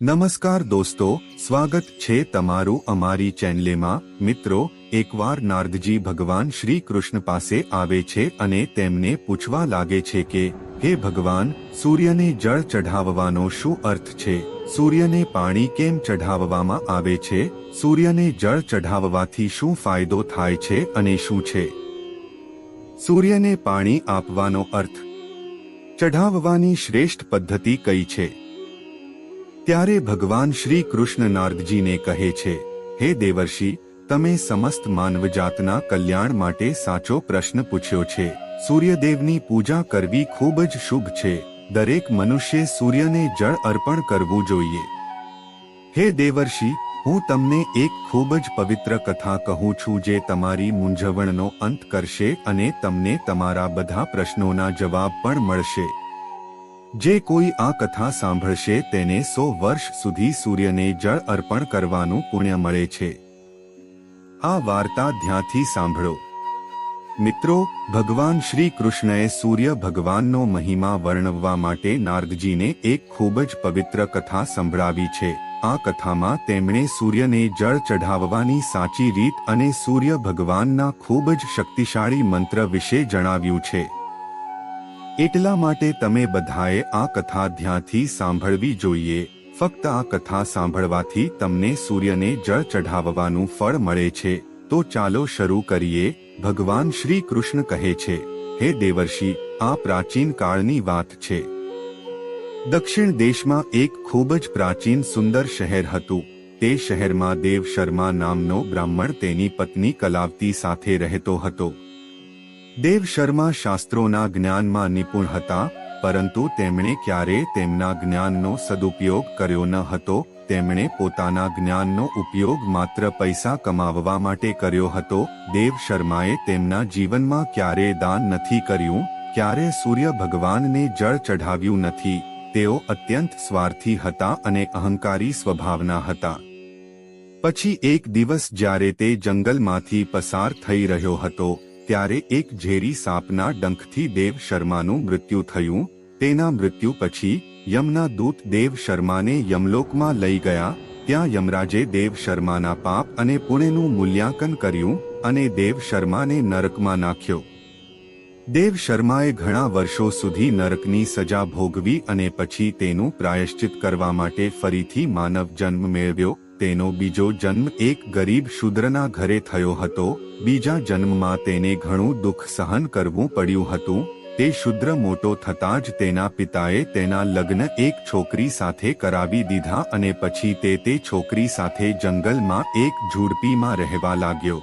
નમસ્કાર દોસ્તો, સ્વાગત છે તમારું અમારી ચેનલેમાં. મિત્રો, એકવાર નારદજી ભગવાન શ્રી કૃષ્ણ પાસે આવે છે અને તેમને પૂછવા લાગે છે કે, હે ભગવાન, સૂર્યને જળ ચઢાવવાનો શું અર્થ છે? સૂર્યને પાણી કેમ ચઢાવવામાં આવે છે? સૂર્યને જળ ચઢાવવાથી શું ફાયદો થાય છે અને શું છે? સૂર્યને પાણી આપવાનો અર્થ, ચઢાવવાની શ્રેષ્ઠ પદ્ધતિ કઈ છે? ત્યારે ભગવાન શ્રી કૃષ્ણ નારદજીને કહે છે, હે દેવર્ષિ, તમે સમસ્ત માનવજાતના કલ્યાણ માટે સાચો પ્રશ્ન પૂછ્યો છે. સૂર્યદેવની પૂજા કરવી ખૂબ જ શુભ છે. દરેક મનુષ્ય સૂર્યને જળ અર્પણ કરવું જોઈએ. હે દેવર્ષિ, હું તમને એક ખૂબ જ પવિત્ર કથા કહું છું જે તમારી મૂંઝવણનો અંત કરશે અને તમને તમારા બધા પ્રશ્નોના જવાબ પણ મળશે. જે કોઈ આ કથા સાંભળશે તેને સો વર્ષ સુધી સૂર્યને જળ અર્પણ કરવાનું પુણ્ય મળે છે. આ વાર્તા ધ્યાનથી સાંભળો. મિત્રો, ભગવાન શ્રી કૃષ્ણએ સૂર્ય ભગવાનનો મહિમા વર્ણવવા માટે નારદજીને એક ખૂબ જ પવિત્ર કથા સંભળાવી છે. આ કથામાં તેમણે સૂર્યને જળ ચઢાવવાની સાચી રીત અને સૂર્ય ભગવાનના ખૂબ જ શક્તિશાળી મંત્ર વિશે જણાવ્યું છે. એટલા માટે તમે બધાએ આ કથા ધ્યાનથી સાંભળવી જોઈએ. ફક્ત આ કથા સાંભળવાથી તમને સૂર્યને જળ ચઢાવવાનું ફળ મળે છે. તો ચાલો શરૂ કરીએ. ભગવાન શ્રી કૃષ્ણ કહે છે, હે દેવર્ષિ, આ પ્રાચીન કાળની વાત છે. દક્ષિણ દેશમાં એક ખૂબ જ પ્રાચીન સુંદર શહેર હતું. તે શહેરમાં દેવ શર્મા નામનો બ્રાહ્મણ તેની પત્ની કલાવતી સાથે રહેતો હતો. દેવ શર્મા શાસ્ત્રોના જ્ઞાનમાં નિપુણ હતા, પરંતુ તેમણે ક્યારે તેમના જ્ઞાનનો સદુપયોગ કર્યો ન હતો, તેમણે પોતાના જ્ઞાનનો ઉપયોગ માત્ર પૈસા કમાવવા માટે કર્યો હતો, દેવ શર્માએ તેમના જીવનમાં ક્યારે દાન નથી કર્યું, ક્યારે સૂર્ય ભગવાનને જળ ચઢાવ્યું નથી, તેઓ અત્યંત સ્વાર્થી હતા અને અહંકારી સ્વભાવના હતા. પછી એક દિવસ જ્યારે તે જંગલમાંથી પસાર થઈ રહ્યો હતો ત્યારે એક ઝેરી સાપના ડંખથી દેવ શર્માનું મૃત્યુ થયું. તેના મૃત્યુ પછી યમના દૂત દેવ શર્માને યમલોકમાં લઈ ગયા. ત્યાં યમરાજે દેવ શર્માના પાપ અને પુણ્યનું મૂલ્યાંકન કર્યું અને દેવ શર્માને નરકમાં નાખ્યો. દેવ શર્માએ ઘણા વર્ષો સુધી નરકની સજા ભોગવી અને પછી તેનું પ્રાયશ્ચિત કરવા માટે ફરીથી માનવ જન્મ મેળવ્યો. તેનો બીજો જન્મ એક ગરીબ શૂદ્રના ઘરે થયો હતો. બીજા જન્મમાં તેને ઘણું દુઃખ સહન કરવું પડ્યું હતું. તે શુદ્ર મોટો થતાં જ તેના પિતાએ તેના લગ્ન એક છોકરી સાથે કરાવી દીધા અને પછી તે તે છોકરી સાથે જંગલમાં એક ઝૂડપીમાં રહેવા લાગ્યો.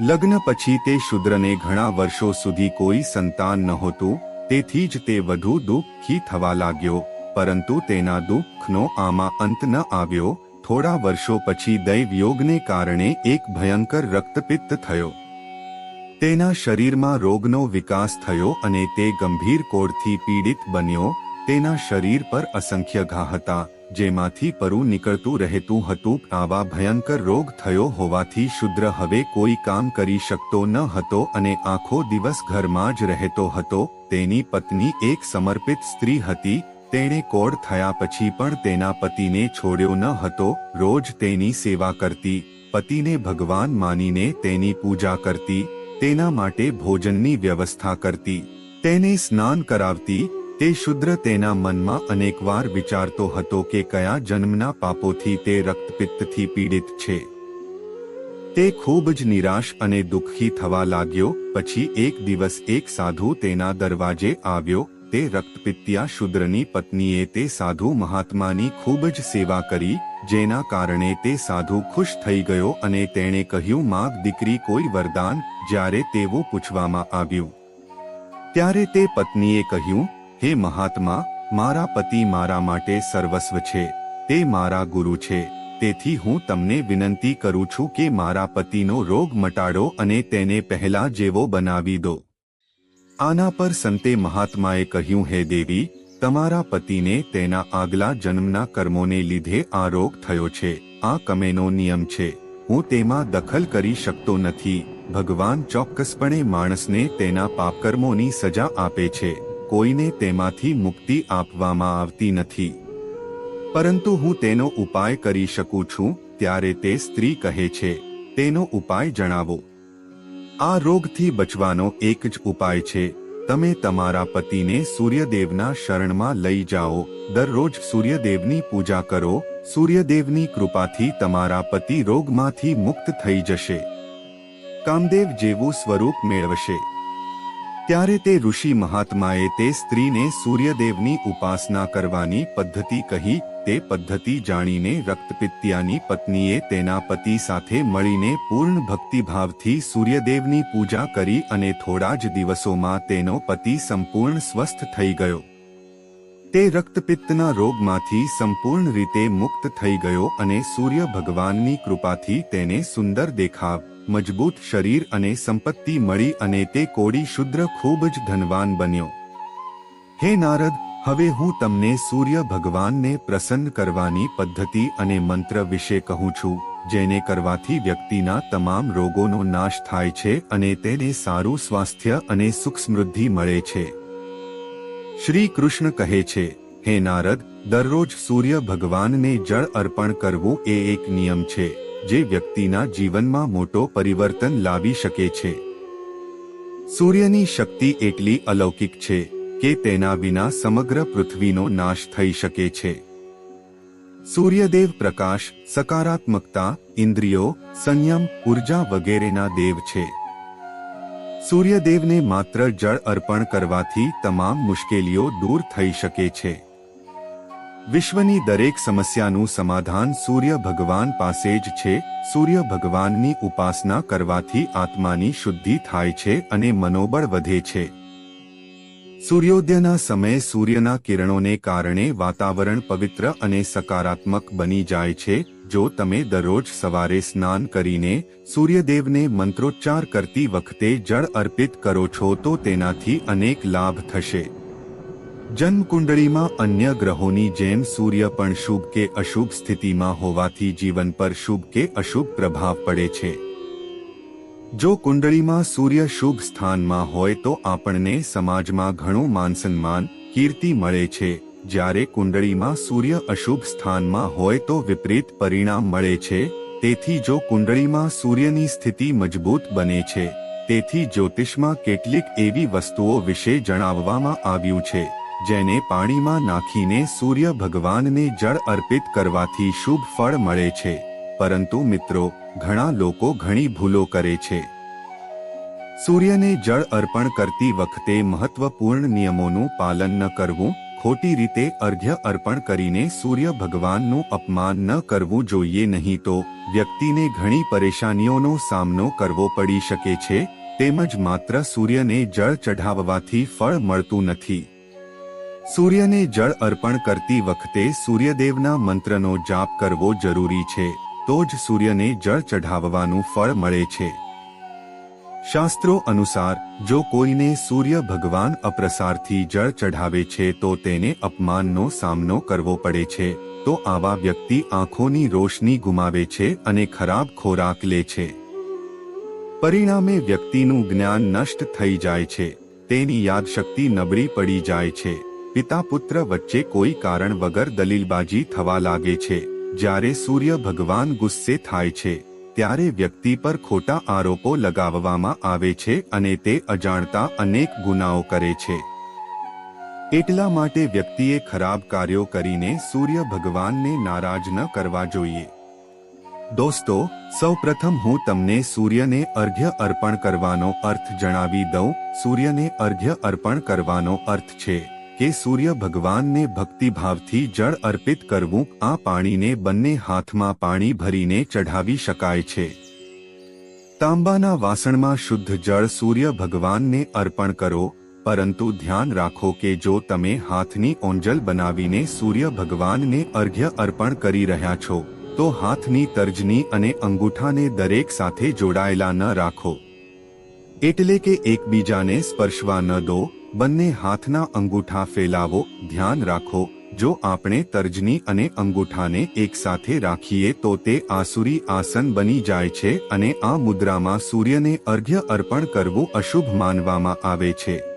લગ્ન પછી તે શુદ્રને ઘણા વર્ષો સુધી કોઈ સંતાન નહોતું. તેથી જ તે વધુ દુઃખી થવા લાગ્યો. પરંતુ તેના દુઃખનો આમાં અંત ન આવ્યો. થોડા વર્ષો પછી દૈવયોગને કારણે એક ભયંકર રક્તપિત્ત થયો. તેના શરીરમાં રોગનો વિકાસ થયો અને તે ગંભીર કોડથી પીડિત બન્યો. તેના શરીર પર અસંખ્ય ઘા હતા, જેમાંથી પરુ નીકળતું રહેતું હતું. આવા ભયંકર રોગ થયો હોવાથી શુદ્ર હવે કોઈ કામ કરી શકતો ન હતો અને આખો દિવસ ઘરમાં જ રહેતો હતો. તેની પત્ની એક સમર્પિત સ્ત્રી હતી તેણે કોડ થયા પછી પણ તેના પતિને છોડ્યો ન હતો. રોજ તેની સેવા કરતી, પતિને ભગવાન માનીને તેની પૂજા કરતી, તેના માટે ભોજનની વ્યવસ્થા કરતી. તેને સ્નાન કરાવતી, તે શુદ્ર તેના મનમાં અનેકવાર વિચારતો હતો કે કયા જન્મના પાપોથી તે રક્તપિત્તથી પીડિત છે. તે ખૂબ જ નિરાશ અને દુઃખી થવા લાગ્યો. પછી એક દિવસ એક સાધુ તેના દરવાજે આવ્યો. તે રક્તપિત્યા શુદ્રની પત્નીએ તે સાધુ મહાત્માની ખૂબ જ સેવા કરી, જેના કારણે તે સાધુ ખુશ થઈ ગયો અને તેણે કહ્યું, માગ દીકરી કોઈ વરદાન, જ્યારે તેવું પૂછવામાં આવ્યું. ત્યારે તે પત્નીએ કહ્યું, હે મહાત્મા, મારા પતિ મારા માટે સર્વસ્વ છે, તે મારા ગુરુ છે, તેથી હું તમને વિનંતી કરું છું કે મારા પતિનો રોગ મટાડો અને તેને પહેલા જેવો બનાવી દો. આના પર સંતે મહાત્માએ કહ્યું, હે દેવી, તમારા પતિને તેના આગલા જન્મના કર્મોને લીધે આ રોગ થયો છે. આ કમેનો નિયમ છે. હું તેમાં દખલ કરી શકતો નથી. ભગવાન ચોક્કસપણે માણસને તેના પાપકર્મોની સજા આપે છે. કોઈને તેમાંથી મુક્તિ આપવામાં આવતી નથી. પરંતુ હું તેનો ઉપાય કરી શકું છું, ત્યારે તે સ્ત્રી કહે છે. તેનો ઉપાય જણાવો. આ રોગથી બચવાનો એક જ ઉપાય છે. તમે તમારા પતિને સૂર્યદેવના શરણમાં લઈ જાઓ. દરરોજ સૂર્યદેવની પૂજા કરો. સૂર્યદેવની કૃપાથી તમારા પતિ રોગમાંથી મુક્ત થઈ જશે. કામદેવ જેવું સ્વરૂપ મેળવશે. ત્યારે તે ઋષિ મહાત્માએ તે સ્ત્રીને સૂર્યદેવની ઉપાસના કરવાની પદ્ધતિ કહી તે પદ્ધતિ જાણીને રક્તપિત્યાની પત્નીએ તેના પતિ સાથે મળીને પૂર્ણ ભક્તિભાવથી સૂર્યદેવની પૂજા કરી અને થોડા જ દિવસોમાં તેનો પતિ સંપૂર્ણ સ્વસ્થ થઈ ગયો. તે રક્તપિત્તના રોગમાંથી સંપૂર્ણ રીતે મુક્ત થઈ ગયો અને સૂર્ય ભગવાનની કૃપાથી તેને સુંદર દેખાવ, મજબૂત શરીર અને સંપત્તિ મળી અને તે કોડી શુદ્ર ખૂબ જ ધનવાન બન્યો. હે નારદ હવે હું તમને સૂર્ય ભગવાનને પ્રસન્ન કરવાની પદ્ધતિ અને મંત્ર વિશે કહું છું, જેને કરવાથી વ્યક્તિના તમામ રોગોનો નાશ થાય છે અને તેને સારું સ્વાસ્થ્ય અને સુખ સમૃદ્ધિ મળે છે. શ્રી કૃષ્ણ કહે છે, હે નારદ, દરરોજ સૂર્ય ભગવાનને જળ અર્પણ કરવું એ એક નિયમ છે, જે વ્યક્તિના જીવનમાં મોટો પરિવર્તન લાવી શકે છે. સૂર્યની શક્તિ એટલી અલૌકિક છે કે તેના વિના સમગ્ર પૃથ્વીનો નાશ થઈ શકે છે. સૂર્યદેવ પ્રકાશ, સકારાત્મકતા, ઇન્દ્રિયો, સંયમ, ઊર્જા વગેરેના દેવ છે. સૂર્યદેવને માત્ર જળ અર્પણ કરવાથી તમામ મુશ્કેલીઓ દૂર થઈ શકે છે. વિશ્વની દરેક સમસ્યાનું સમાધાન સૂર્ય ભગવાન પાસે જ છે. સૂર્ય ભગવાનની ઉપાસના કરવાથી આત્માની શુદ્ધિ થાય છે અને મનોબળ વધે છે. સૂર્યોદયના સમયે સૂર્યના કિરણોને કારણે વાતાવરણ પવિત્ર અને સકારાત્મક બની જાય છે. જો તમે દરરોજ સવારે સ્નાન કરીને સૂર્યદેવને મંત્રોચ્ચાર કરતી વખતે જળ અર્પિત કરો છો તો તેનાથી અનેક લાભ થશે. જન્મકુંડળીમાં અન્ય ગ્રહોની જેમ સૂર્ય પણ શુભ કે અશુભ સ્થિતિમાં હોવાથી જીવન પર શુભ કે અશુભ પ્રભાવ પડે છે. જો કુંડળીમાં સૂર્ય શુભ સ્થાનમાં હોય તો આપણને સમાજમાં ઘણું માનસન્માન, કીર્તિ મળે છે. જ્યારે કુંડળીમાં સૂર્ય અશુભ સ્થાનમાં હોય તો વિપરીત પરિણામ મળે છે. તેથી જો કુંડળીમાં સૂર્યની સ્થિતિ મજબૂત બને છે, તેથી જ્યોતિષમાં કેટલીક એવી વસ્તુઓ વિશે જણાવવામાં આવ્યું છે, જેને પાણીમાં નાખીને સૂર્ય ભગવાનને જળ અર્પિત કરવાથી શુભ ફળ મળે છે. પરંતુ મિત્રો ઘણા લોકો ઘણી ભૂલો કરે છે. સૂર્યને જળ અર્પણ કરતી વખતે મહત્વપૂર્ણ નિયમોનું પાલન ન કરવું, ખોટી રીતે અર્ઘ્ય અર્પણ કરીને સૂર્ય ભગવાનનું અપમાન ન કરવું જોઈએ નહીં તો વ્યક્તિને ઘણી પરેશાનીઓનો સામનો કરવો પડી શકે છે, તેમજ માત્ર સૂર્યને જળ ચઢાવવાથી ફળ મળતું નથી. સૂર્યને જળ અર્પણ કરતી વખતે સૂર્યદેવના મંત્રનો જાપ કરવો જરૂરી છે. તો જ સૂર્યને જળ ચઢાવવાનું ફળ મળે છે. શાસ્ત્રો અનુસાર, જો કોઈને સૂર્ય ભગવાન અપ્રસારથી જળ ચઢાવે છે તો તેને અપમાનનો સામનો કરવો પડે છે, તો આવા વ્યક્તિ આંખોની રોશની ગુમાવે છે અને ખરાબ ખોરાક લે છે. પરિણામે વ્યક્તિનું જ્ઞાન નષ્ટ થઈ જાય છે, તેની યાદશક્તિ નબળી પડી જાય છે. પિતા પુત્ર વચ્ચે કોઈ કારણ વગર દલીલબાજી થવા લાગે છે. જ્યારે સૂર્ય ભગવાન ગુસ્સે થાય છે, ત્યારે વ્યક્તિ પર ખોટા આરોપો લગાવવામાં આવે છે અને તે અજાણતા અનેક ગુનાઓ કરે છે. એટલા માટે વ્યક્તિએ ખરાબ કાર્યો કરીને સૂર્ય ભગવાનને નારાજ ન કરવા જોઈએ. દોસ્તો, સૌપ્રથમ હું તમને સૂર્યને અર્ઘ્ય અર્પણ કરવાનો અર્થ જણાવી દઉં. સૂર્યને અર્ઘ્ય અર્પણ કરવાનો અર્થ છે કે સૂર્ય ભગવાનને ભક્તિભાવથી જળ અર્પિત કરવું, આ પાણીને બંને હાથમાં પાણી ભરીને ચઢાવી શકાય છે. તાંબાના વાસણમાં શુદ્ધ જળ સૂર્ય ભગવાનને અર્પણ કરો, પરંતુ ધ્યાન રાખો કે જો તમે હાથની ઓંજલ બનાવીને સૂર્ય ભગવાનને અર્ઘ્ય અર્પણ કરી રહ્યા છો, તો હાથની તર્જની અને અંગૂઠાને દરેક સાથે જોડાયેલા ન રાખો. એટલે કે એકબીજાને સ્પર્શવા ન દો બંને હાથના અંગૂઠા ફેલાવો, ધ્યાન રાખો. જો આપણે તર્જની અને અંગૂઠાને એકસાથે રાખીએ તો તે આસુરી આસન બની જાય છે અને આ મુદ્રામાં સૂર્યને અર્ઘ્ય અર્પણ કરવું અશુભ માનવામાં આવે છે.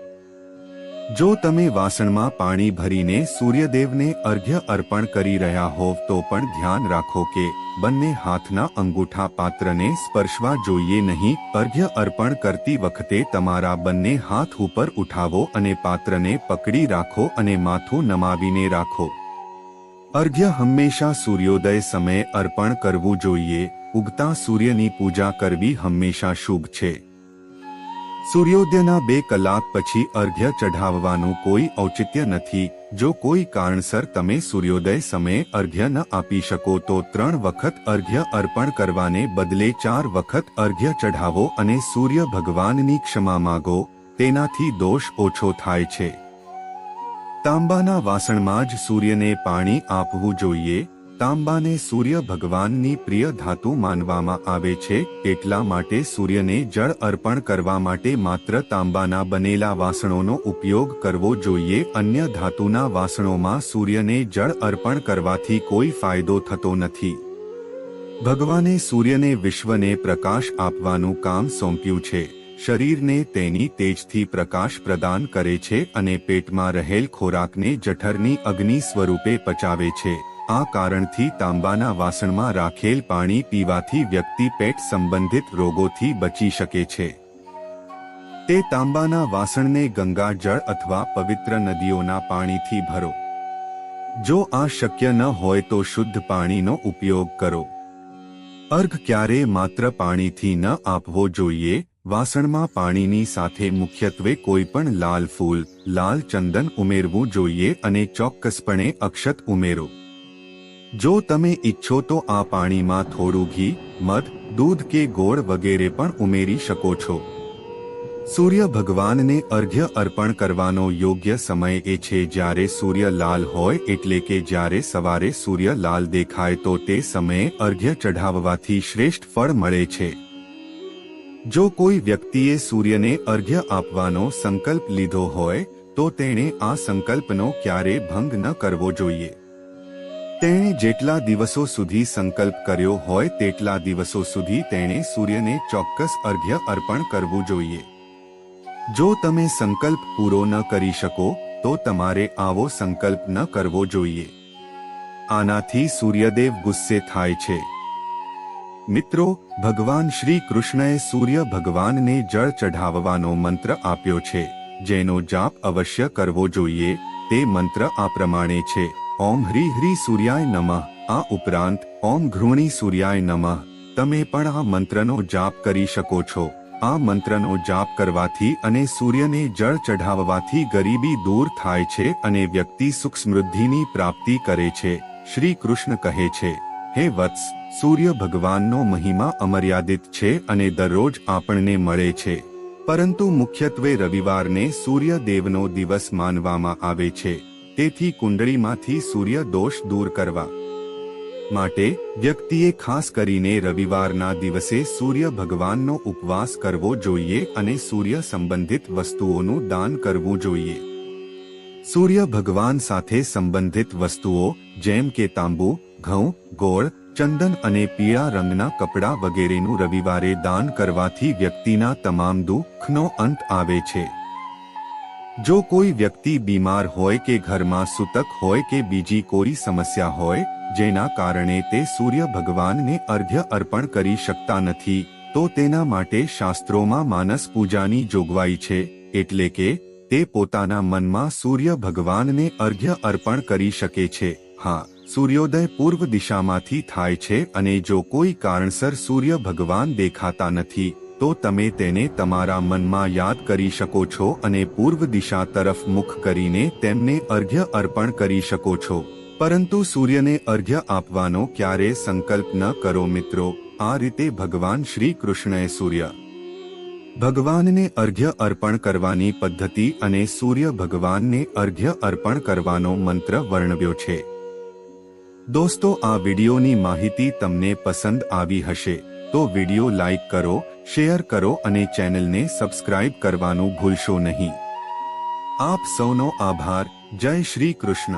જો તમે વાસણમાં પાણી ભરીને સૂર્યદેવને અર્ઘ્ય અર્પણ કરી રહ્યા હોવ, તો પણ ધ્યાન રાખો કે બંને હાથના અંગૂઠા પાત્રને સ્પર્શવા જોઈએ નહીં. અર્ઘ્ય અર્પણ કરતી વખતે તમારા બંને હાથ ઉપર ઉઠાવો અને પાત્રને પકડી રાખો અને માથું નમાવીને રાખો. અર્ઘ્ય હંમેશા સૂર્યોદય સમયે અર્પણ કરવું જોઈએ. ઉગતા સૂર્યની પૂજા કરવી હંમેશા શુભ છે. સૂર્યોદયના બે કલાક પછી અર્ઘ્ય ચઢાવવાનું કોઈ ઔચિત્ય નથી. જો કોઈ કારણસર તમે સૂર્યોદય સમયે અર્ઘ્ય ન આપી શકો તો ત્રણ વખત અર્ઘ્ય અર્પણ કરવાને બદલે ચાર વખત અર્ઘ્ય ચઢાવો અને સૂર્ય ભગવાનની ક્ષમા માગો. તેનાથી દોષ ઓછો થાય છે. તાંબાના વાસણમાં જ સૂર્યને પાણી આપવું જોઈએ. તાંબાને સૂર્ય ભગવાનની પ્રિય ધાતુ માનવામાં આવે છે, એટલા માટે સૂર્યને જળ અર્પણ કરવા માટે માત્ર તાંબાના બનેલા વાસણોનો ઉપયોગ કરવો જોઈએ, અન્ય ધાતુના વાસણોમાં સૂર્યને જળ અર્પણ કરવાથી કોઈ ફાયદો થતો નથી. ભગવાને સૂર્યને વિશ્વને પ્રકાશ આપવાનું કામ સોંપ્યું છે, શરીરને તેની તેજથી પ્રકાશ પ્રદાન કરે છે અને પેટમાં રહેલ ખોરાકને જઠરની અગ્નિ સ્વરૂપે પચાવે છે. આ કારણથી તાંબાના વાસણમાં રાખેલ પાણી પીવાથી વ્યક્તિ પેટ સંબંધિત રોગોથી બચી શકે છે. તે તાંબાના વાસણને ગંગા જળ અથવા પવિત્ર નદીઓના પાણીથી ભરો. જો આ શક્ય ન હોય તો શુદ્ધ પાણીનો ઉપયોગ કરો. અર્ઘ ક્યારે માત્ર પાણીથી ન આપવો જોઈએ? વાસણમાં પાણીની સાથે મુખ્યત્વે કોઈ પણ લાલ ફૂલ, લાલ ચંદન ઉમેરવું જોઈએ અને ચોક્કસપણે અક્ષત ઉમેરો. જો તમે ઈચ્છો તો આ પાણીમાં થોડું ઘી, મધ, દૂધ કે ગોળ વગેરે પણ ઉમેરી શકો છો. સૂર્ય ભગવાનને અર્ઘ્ય અર્પણ કરવાનો યોગ્ય સમય એ છે જ્યારે સૂર્ય લાલ હોય એટલે કે જ્યારે સવારે સૂર્ય લાલ દેખાય તો તે સમયે અર્ઘ્ય ચઢાવવાથી શ્રેષ્ઠ ફળ મળે છે. જો કોઈ વ્યક્તિએ સૂર્યને અર્ઘ્ય આપવાનો સંકલ્પ લીધો હોય, તો તેણે આ સંકલ્પનો ક્યારે ભંગ ન કરવો જોઈએ. તેણે જેટલા દિવસો સુધી સંકલ્પ કર્યો હોય તેટલા દિવસો સુધી તેણે સૂર્યને ચોક્કસ અર્ઘ્ય અર્પણ કરવું જોઈએ. જો તમે સંકલ્પ પૂરો ન કરી શકો, તો તમારે આવો સંકલ્પ ન કરવો જોઈએ. આનાથી સૂર્યદેવ ગુસ્સે થાય છે. મિત્રો, ભગવાન શ્રી કૃષ્ણએ સૂર્ય ભગવાનને જળ ચઢાવવાનો મંત્ર આપ્યો છે, જેનો જાપ અવશ્ય કરવો જોઈએ, તે મંત્ર આ પ્રમાણે છે. ઓમ હ્રી હ્રી સૂર્યાય નમઃ. આ ઉપરાંત, ઓમ ઘૃણી સૂર્યાય નમઃ. તમે પણ આ મંત્રનો જાપ કરી શકો છો. આ મંત્રનો જાપ કરવાથી અને સૂર્યને જળ ચઢાવવાથી ગરીબી દૂર થાય છે અને વ્યક્તિ સુખ સમૃદ્ધિની પ્રાપ્તિ કરે છે. શ્રી કૃષ્ણ કહે છે, હે વત્સ, સૂર્ય ભગવાનનો મહિમા અમર્યાદિત છે અને દરરોજ આપણને મળે છે. પરંતુ મુખ્યત્વે રવિવારને સૂર્યદેવનો દિવસ માનવામાં આવે છે. તેથી કુંડળીમાંથી સૂર્ય દોષ દૂર કરવા માટે વ્યક્તિએ ખાસ કરીને રવિવારના દિવસે સૂર્ય ભગવાનનો ઉપવાસ કરવો જોઈએ અને સૂર્ય સંબંધિત વસ્તુઓનું દાન કરવું જોઈએ. સૂર્ય ભગવાન સાથે સંબંધિત વસ્તુઓ જેમ કે તાંબુ, ઘઉં, ગોળ, ચંદન અને પીળા રંગના કપડાં વગેરેનું રવિવારે દાન કરવાથી વ્યક્તિના તમામ દુઃખનો અંત આવે છે. જો કોઈ વ્યક્તિ બીમાર હોય કે ઘરમાં સૂતક હોય કે બીજી કોઈ સમસ્યા હોય, જેના કારણે તે સૂર્ય ભગવાનને અર્ઘ્ય અર્પણ કરી શકતા નથી, તો તેના માટે શાસ્ત્રોમાં માનસ પૂજાની જોગવાઈ છે, એટલે કે, તે પોતાના મનમાં સૂર્ય ભગવાનને અર્ઘ્ય અર્પણ કરી શકે છે. હા, સૂર્યોદય પૂર્વ દિશામાંથી થાય છે અને જો કોઈ કારણસર સૂર્ય ભગવાન દેખાતા નથી તો તમે તેને તમારા મનમાં યાદ કરી શકો છો અને પૂર્વ દિશા તરફ મુખ કરીને તેમને અર્ઘ્ય અર્પણ કરી શકો છો. પરંતુ સૂર્યને અર્ઘ્ય આપવાનો ક્યારે સંકલ્પ ન કરો મિત્રો, આ રીતે ભગવાન શ્રી કૃષ્ણએ સૂર્ય ભગવાનને અર્ઘ્ય અર્પણ કરવાની પદ્ધતિ અને સૂર્ય ભગવાનને અર્ઘ્ય અર્પણ કરવાનો મંત્ર વર્ણવ્યો છે. દોસ્તો, આ વિડીયોની માહિતી તમને પસંદ આવી હશે, તો વીડિયો લાઇક કરો શેર કરો અને ચેનલને સબસ્ક્રાઇબ કરવાનું ભૂલશો નહીં. આપ સૌનો આભાર. જય શ્રી કૃષ્ણ.